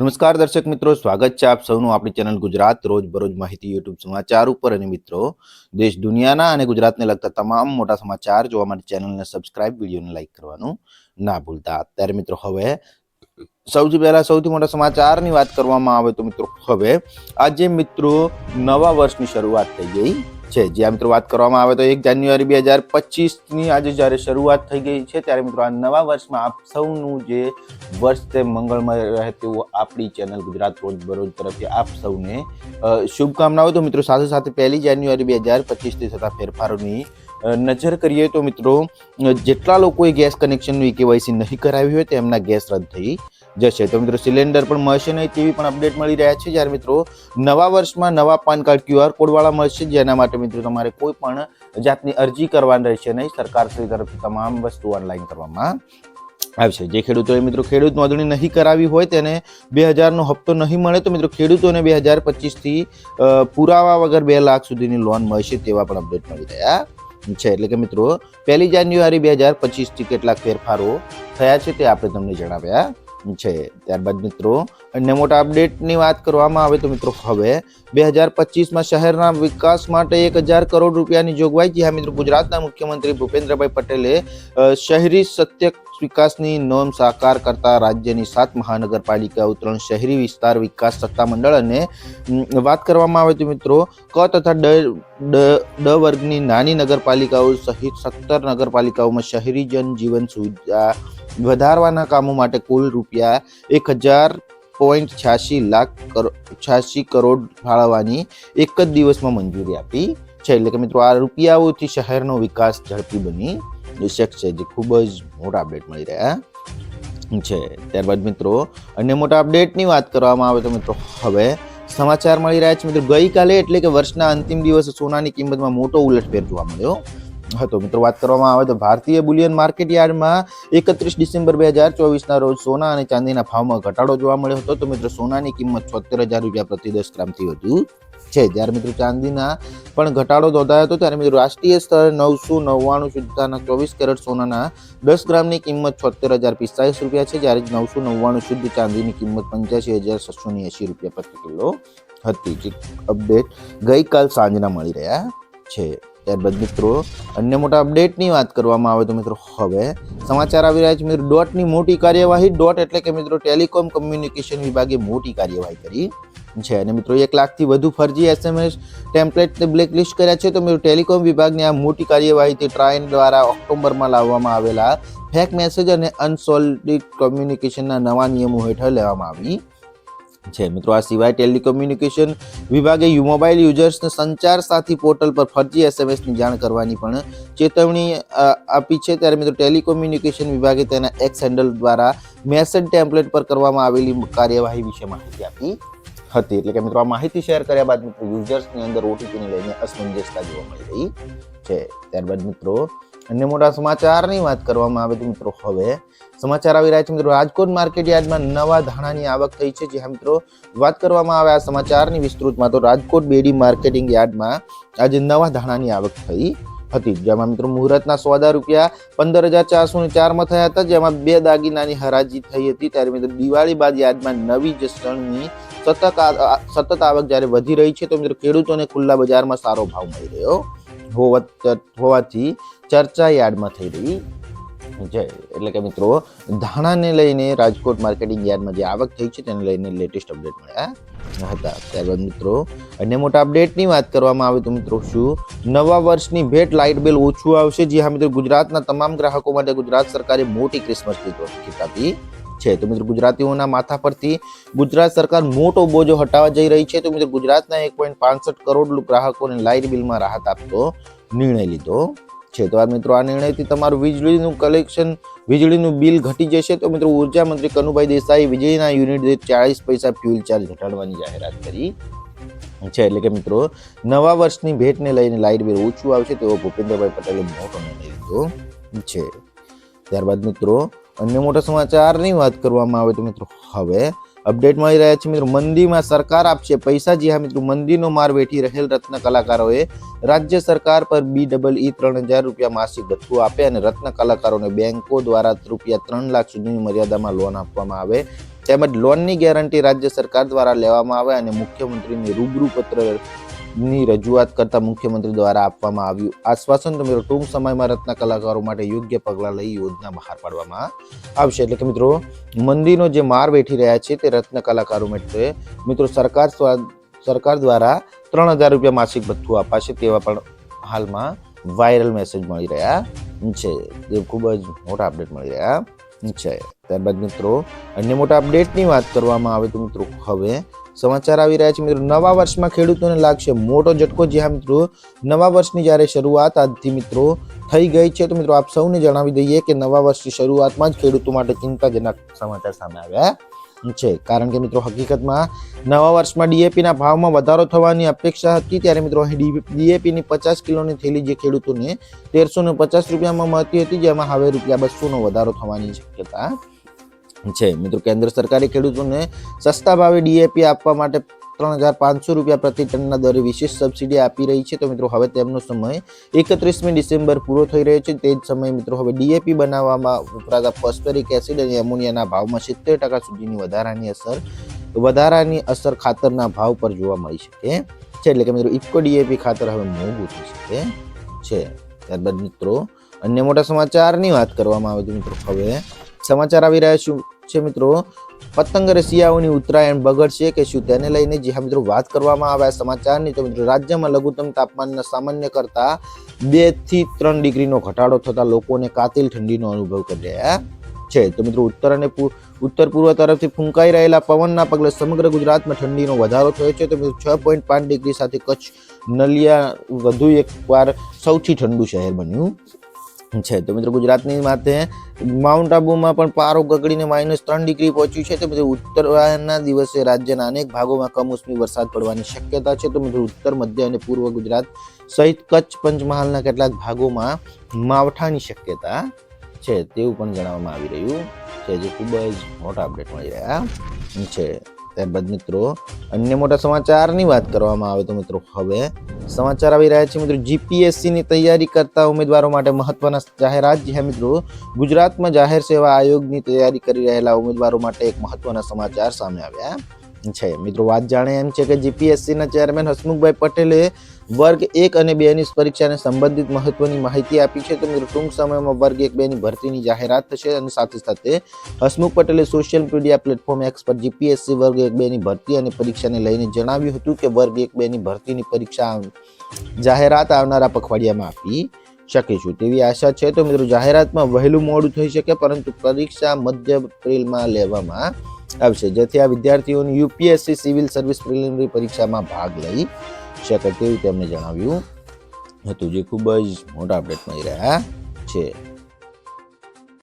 નમસ્કાર દર્શક મિત્રો, સ્વાગત છે આપ સૌનું આપણી ચેનલ ગુજરાત રોજ બરોજ માહિતી યુટ્યુબ સમાચાર ઉપર. અને મિત્રો, દેશ દુનિયાના અને ગુજરાતને લગતા તમામ મોટા સમાચાર જોવા માટે ચેનલને સબસ્ક્રાઇબ, વિડીયોને લાઇક કરવાનું ના ભૂલતા. અત્યારે મિત્રો, હવે સૌથી પહેલા સૌથી મોટા સમાચારની વાત કરવામાં આવે તો મિત્રો, હવે આજે મિત્રો નવા વર્ષની શરૂઆત થઈ ગઈ. છે. જ્યાં મિત્રો વાત કરવામાં આવે તો એક જાન્યુઆરી બે હજાર પચીસની આજે જ્યારે શરૂઆત થઈ ગઈ છે, ત્યારે મિત્રો આ નવા વર્ષમાં આપ સૌનું જે વર્ષ તે મંગળમય રહે તેવું આપણી ચેનલ ગુજરાત રોજ બરોજ તરફથી આપ સૌને શુભકામનાઓ. તો મિત્રો સાથે સાથે પહેલી જાન્યુઆરી બે હજાર પચીસથી થતા ફેરફારોની નજર કરીએ તો મિત્રો જેટલા લોકોએ ગેસ કનેક્શનનું કેવાયસી નહીં કરાવ્યું હોય તેમના ગેસ રદ થઈ જશે. તો મિત્રો, સિલિન્ડર પણ મળશે નહીં તેવી પણ અપડેટ મળી રહ્યા છે. જ્યારે મિત્રો, નવા વર્ષમાં નવા પાન કાર્ડ ક્યુઆર કોડવાળા મળશે, જેના માટે મિત્રો તમારે કોઈ પણ જાતની અરજી કરવાની રહેશે નહીં. સરકારશ્રી તરફથી તમામ વસ્તુ ઓનલાઈન કરવામાં આવશે. જે ખેડૂતોએ મિત્રો ખેડૂત નોંધણી નહીં કરાવી હોય, તેને બે હજારનો હપ્તો નહીં મળે, તો મિત્રો ખેડૂતોને બે હજાર પચીસથી પુરાવા વગર બે લાખ સુધીની લોન મળશે તેવા પણ અપડેટ મળી રહ્યા છે. એટલે કે મિત્રો, પહેલી જાન્યુઆરી બે હજાર પચીસથી કેટલાક ફેરફારો થયા છે તે આપણે તમને જણાવ્યા છે. ત્યારબાદ મિત્રો અન્ય મોટા અપડેટની વાત કરવામાં આવે તો મિત્રો હવે બે હજાર પચીસમાં શહેરના વિકાસ માટે એક હજાર કરોડ રૂપિયાની જોગવાઈ જી હા મિત્રો. ગુજરાતના મુખ્યમંત્રી ભૂપેન્દ્રભાઈ પટેલે શહેરી સત્ય વિકાસની નોંધ સાકાર કરતા રાજ્યની સાત મહાનગરપાલિકાઓ ત્રણ શહેરી વિસ્તાર વિકાસ સત્તામંડળ અને વાત કરવામાં આવે તો મિત્રો, ક તથા ડ ડ વર્ગની નાની નગરપાલિકાઓ સહિત સત્તર નગરપાલિકાઓમાં શહેરી જનજીવન સુવિધા વધારવાના કામો માટે કુલ રૂપિયા એક હજાર પોઈન્ટ છ્યાસી લાખ છ્યાસી કરોડ ફાળવવાની એક જ દિવસમાં મંજૂરી આપી છે. એટલે કે મિત્રો, આ રૂપિયાઓથી શહેરનો વિકાસ ઝડપી બની શકશે જે ખૂબ જ મોટા અપડેટ મળી રહ્યા છે. ત્યારબાદ મિત્રો, અન્ય મોટા અપડેટની વાત કરવામાં આવે તો મિત્રો, હવે સમાચાર મળી રહ્યા છે. મિત્રો, ગઈકાલે એટલે કે વર્ષના અંતિમ દિવસે સોનાની કિંમતમાં મોટો ઉલટફેર જોવા મળ્યો. હતો. મિત્રો, વાત કરવામાં આવે તો ભારતીય બુલિયન માર્કેટ યાર્ડમાં એકત્રીસ ડિસેમ્બર બે હજાર ચોવીસના રોજ સોના અને ચાંદીના ભાવમાં ઘટાડો જોવા મળ્યો હતો. તો મિત્રો, સોનાની કિંમત છોતેર હજાર રૂપિયા પ્રતિ દસ ગ્રામથી વધુ છે. જ્યારે મિત્રો, ચાંદીના પણ ઘટાડો નોંધાયો હતો, ત્યારે મિત્રો, રાષ્ટ્રીય સ્તરે નવસો નવ્વાણું શુદ્ધતાના ચોવીસ કેરેટ સોનાના દસ ગ્રામની કિંમત છોતેર હજાર પિસ્તાલીસ રૂપિયા છે, જ્યારે નવસો નવ્વાણું શુદ્ધ ચાંદીની કિંમત પંચ્યાસી હજાર છસો એંશી રૂપિયા પ્રતિ કિલો હતી. જે અપડેટ ગઈકાલ સાંજના મળી રહ્યા છે. ત્યારબાદ મિત્રો. અન્ય મોટા અપડેટની વાત કરવામાં આવે તો મિત્રો હવે સમાચાર આવી રહ્યા છે. મિત્રો ડોટની મોટી કાર્યવાહી ડોટ એટલે કે મિત્રો ટેલિકોમ કમ્યુનિકેશન વિભાગે મોટી કાર્યવાહી કરી છે. અને મિત્રો એક લાખથી વધુ ફરજી એસએમએસ ટેમ્પલેટને બ્લેકલિસ્ટ કર્યા છે. તો મિત્રો ટેલિકોમ વિભાગની આ મોટી કાર્યવાહીથી ટ્રાયન દ્વારા ઓક્ટોબરમાં લાવવામાં આવેલા ફેક મેસેજ અને અનસોલ્ટેડ કમ્યુનિકેશનના નવા નિયમો હેઠળ લેવામાં આવી છે. મિત્રો, આ સિવાય ટેલિકોમ્યુનિકેશન વિભાગે યુ મોબાઈલ યુઝર્સને સંચાર સાથી પોર્ટલ પર ફરજી એસએમએસની જાણ કરવાની પણ ચેતવણી આપી છે. ત્યારે મિત્રો ટેલિકોમ્યુનિકેશન વિભાગે તેના એક્સ હેન્ડલ દ્વારા મેસેજ ટેમ્પલેટ પર કરવામાં આવેલી કાર્યવાહી વિશે માહિતી આપી હતી. એટલે કે મિત્રો, આ માહિતી શેર કર્યા બાદ મિત્રો યુઝર્સની અંદર ઓટીપીને લઈને અસમંજસતા જોવા મળી રહી છે. ત્યારબાદ મિત્રો અન્ય મોટા સમાચારની વાત કરવામાં આવે તો મિત્રો હવે સમાચાર આવી રહ્યા છે મિત્રો. રાજકોટ માર્કેટ યાર્ડમાં નવા ધાણાની આવક થઈ છે. જ્યાં મિત્રો વાત કરવામાં આવે આ સમાચારની વિસ્તૃતમાં તો રાજકોટ બેડી માર્કેટિંગ યાર્ડમાં આજે નવા ધાણાની આવક થઈ હતી. જેમાં મિત્રો મુહૂર્તના સોદા રૂપિયા પંદર હજાર ચારસો ને ચારમાં થયા હતા. જેમાં બે દાગીનાની હરાજી થઈ હતી. ત્યારે મિત્રો દિવાળી બાદ યાર્ડમાં નવી જસણની સતત સતત આવક જ્યારે વધી રહી છે, તો મિત્રો ખેડૂતોને ખુલ્લા બજારમાં સારો ભાવ મળી રહ્યો હોવાથી ચર્ચા યાર્ડમાં થઈ રહી. છે એટલે કે મિત્રો, ધાણાને લઈને રાજકોટ માર્કેટિંગ યાર્ડમાં જે આવક થઈ છે તેને લઈને લેટેસ્ટ અપડેટ મળ્યા હતા. ત્યારબાદ મિત્રો, અન્ય મોટા અપડેટની વાત કરવામાં આવે તો મિત્રો શું? નવા વર્ષની ભેટ લાઇટ બિલ ઓછું આવશે. જે હા મિત્રો, ગુજરાતના તમામ ગ્રાહકો માટે ગુજરાત સરકારે મોટી ક્રિસમસ ગિફ્ટ આપી છે. તો મિત્રો ગુજરાતીઓના માથા પરથી ગુજરાત સરકાર મોટો બોજો હટાવવા જઈ રહી છે. તો મિત્રો ગુજરાતના એક પોઈન્ટ પાંસઠ કરોડ ગ્રાહકોને લાઇટ બિલમાં રાહત આપતો નિર્ણય લીધો છે. તો આ મિત્રો આ નિર્ણયથી તમારું વીજળીનું કલેક્શન, વીજળીનું બિલ ઘટી જશે. તો મિત્રો ઊર્જા મંત્રી કનુભાઈ દેસાઈ વીજળીના યુનિટ દીઠ ચાળીસ પૈસા ફ્યુલ ચાર્જ ઘટાડવાની જાહેરાત કરી છે. એટલે કે મિત્રો નવા વર્ષની ભેટને લઈને લાઇટ બિલ ઓછું આવશે તેવો ભૂપેન્દ્રભાઈ પટેલે મોટો નિર્ણય લીધો છે. ત્યારબાદ મિત્રો અન્ય મોટા સમાચારની વાત કરવામાં આવે તો મિત્રો, હવે અપડેટ મળી રહ્યા છે મિત્રો, મંદીમાં સરકાર આપશે પૈસા. જી હા મિત્રો, મંદીનો માર વેઠી રહેલ રત્ન કલાકારોએ રાજ્ય સરકાર પર બી ડબલ ઈ ત્રણ હજાર રૂપિયા માસિક ભથ્થું આપે અને રત્ન કલાકારોને બેંકો દ્વારા રૂપિયા ત્રણ લાખ સુધીની મર્યાદામાં લોન આપવામાં આવે. તેમજ લોનની ગેરંટી રાજ્ય સરકાર દ્વારા લેવામાં આવે અને મુખ્યમંત્રીને રૂબરૂ પત્ર ની રજૂઆત કરતા મુખ્યમંત્રી દ્વારા આપવામાં આવ્યું. આશ્વાસન તો મિત્રો ટૂંક સમયમાં રત્ન કલાકારો માટે યોગ્ય પગલાં લઈ યોજના બહાર પાડવામાં આવશે. એટલે કે મિત્રો, મંદીનો જે માર વેઠી રહ્યા છે તે રત્ન કલાકારો માટે મિત્રો સરકાર સરકાર દ્વારા ત્રણ હજાર રૂપિયા માસિક ભથ્થું અપાશે તેવા પણ હાલમાં વાયરલ મેસેજ મળી રહ્યા છે. એ ખૂબ જ મોટા અપડેટ મળી રહ્યા છે. ત્યારબાદ મિત્રો, અન્ય મોટા અપડેટની વાત કરવામાં આવે તો મિત્રો, હવે સમાચાર આવી રહ્યા છે મિત્રો. નવા વર્ષમાં ખેડૂતોને લાગશે મોટો ઝટકો. જ્યાં મિત્રો, નવા વર્ષની જ્યારે શરૂઆત આજથી મિત્રો થઈ ગઈ છે, તો મિત્રો આપ સૌને જણાવી દઈએ કે નવા વર્ષની શરૂઆતમાં જ ખેડૂતો માટે ચિંતાજનક સમાચાર સામે આવ્યા છે. કારણ કે મિત્રો, હકીકતમાં નવા વર્ષમાં ડીએપીના ભાવમાં વધારો થવાની અપેક્ષા હતી, ત્યારે મિત્રો અહીં ડીએપી ની પચાસ કિલોની થેલી જે ખેડૂતોને તેરસો ને પચાસ રૂપિયામાં મળતી હતી, જેમાં હવે રૂપિયા બસો વધારો થવાની શક્યતા છે. મિત્રો, કેન્દ્ર સરકારે ખેડૂતોને સસ્તા ભાવે ડીએપી આપવા માટે ત્રણ હજાર પાંચસો રૂપિયા પ્રતિ ટનના દરે વિશેષ સબસિડી આપી રહી છે. તો મિત્રો, હવે તેમનો સમય એકત્રીસમી ડિસેમ્બર પૂરો થઈ રહ્યો છે. તે જ સમયે મિત્રો, હવે ડીએપી બનાવવામાં વપરાતા ફોસ્ફેરિક એસિડ અને એમોનિયાના ભાવમાં સિત્તેર ટકા સુધીની વધારાની અસર વધારાની અસર ખાતરના ભાવ પર જોવા મળી શકે છે. એટલે કે મિત્રો, ઇફકો ડીએપી ખાતર હવે મોંઘું થઈ શકે છે. ત્યારબાદ મિત્રો, અન્ય મોટા સમાચારની વાત કરવામાં આવે તો મિત્રો, હવે સમાચાર આવી રહ્યા છું, છે મિત્રો. પતંગ રસિયાઓની ઉત્તરાયણ બગડશે કે શું તેને લઈને? જે હા મિત્રો, વાત કરવામાં આવ્યા સમાચારની. તો મિત્રો, રાજ્યમાં લઘુત્તમ તાપમાનના સામાન્ય કરતા બેથી ત્રણ ડિગ્રીનો ઘટાડો થતા લોકોને કાતિલ ઠંડીનો અનુભવ કરી રહ્યા છે. તો મિત્રો, ઉત્તર અને ઉત્તર પૂર્વ તરફથી ફૂંકાઈ રહેલા પવનના પગલે સમગ્ર ગુજરાતમાં ઠંડીનો વધારો થયો છે. તો મિત્રો, છ પોઈન્ટ પાંચ ડિગ્રી સાથે કચ્છ નલિયા વધુ એકવાર સૌથી ઠંડુ શહેર બન્યું છે. તો મિત્રો ગુજરાતની માથે માઉન્ટ આબુમાં પણ પારો ગગડીને માઇનસ ત્રણ ડિગ્રી પહોંચ્યું છે. તો મિત્રો ઉત્તરાયણના દિવસે રાજ્યના અનેક ભાગોમાં કમોસમી વરસાદ પડવાની શક્યતા છે. તો મિત્રો ઉત્તર, મધ્ય અને પૂર્વ ગુજરાત સહિત કચ્છ પંચમહાલના કેટલાક ભાગોમાં માવઠાની શક્યતા છે, તેવું પણ જણાવવામાં આવી રહ્યું છે, જે ખૂબ જ મોટા અપડેટ મળી રહ્યા છે. ત્યારબાદ મિત્રો. અન્ય મોટા સમાચારની વાત કરવામાં આવે તો મિત્રો હવે સમાચાર આવી રહ્યા છે મિત્રો. જીપીએસસીની તૈયારી કરતા ઉમેદવારો માટે મહત્વના જાહેરાત જ્યાં મિત્રો, ગુજરાતમાં જાહેર સેવા આયોગની તૈયારી કરી રહેલા ઉમેદવારો માટે એક મહત્વના સમાચાર સામે આવ્યા છે. મિત્રો, વાત જાણે એમ છે કે જીપીએસસીના ચેરમેન હસમુખભાઈ પટેલે વર્ગ એક અને બે ની પરીક્ષાને સંબંધિત મહત્વની માહિતી આપી છે. તો મિત્રો, ટૂંક સમયમાં વર્ગ એક બે ની ભરતીની જાહેરાત થશે અને સાથે સાથે હસમુખ પટેલે સોશિયલ મીડિયા પ્લેટફોર્મ એક્સ પર જીપીએસસી વર્ગ એક બે ની ભરતી અને પરીક્ષાને લઈને જણાવ્યું હતું કે વર્ગ એક બે ની ભરતીની પરીક્ષા જાહેરાત આવનારા પખવાડિયામાં આપી શકીશું તેવી આશા છે. તો મિત્રો, જાહેરાતમાં વહેલું મોડું થઈ શકે પરંતુ પરીક્ષા મધ્ય એપ્રિલમાં લેવામાં આવશે. જેથી આ વિદ્યાર્થીઓની યુપીએસસી સિવિલ સર્વિસ પ્રિલિમિનરી પરીક્ષામાં ભાગ લઈ શકે તેવું તેમણે જણાવ્યું? હતું જે ખૂબ જ મોટા અપડેટ મળી રહ્યા છે.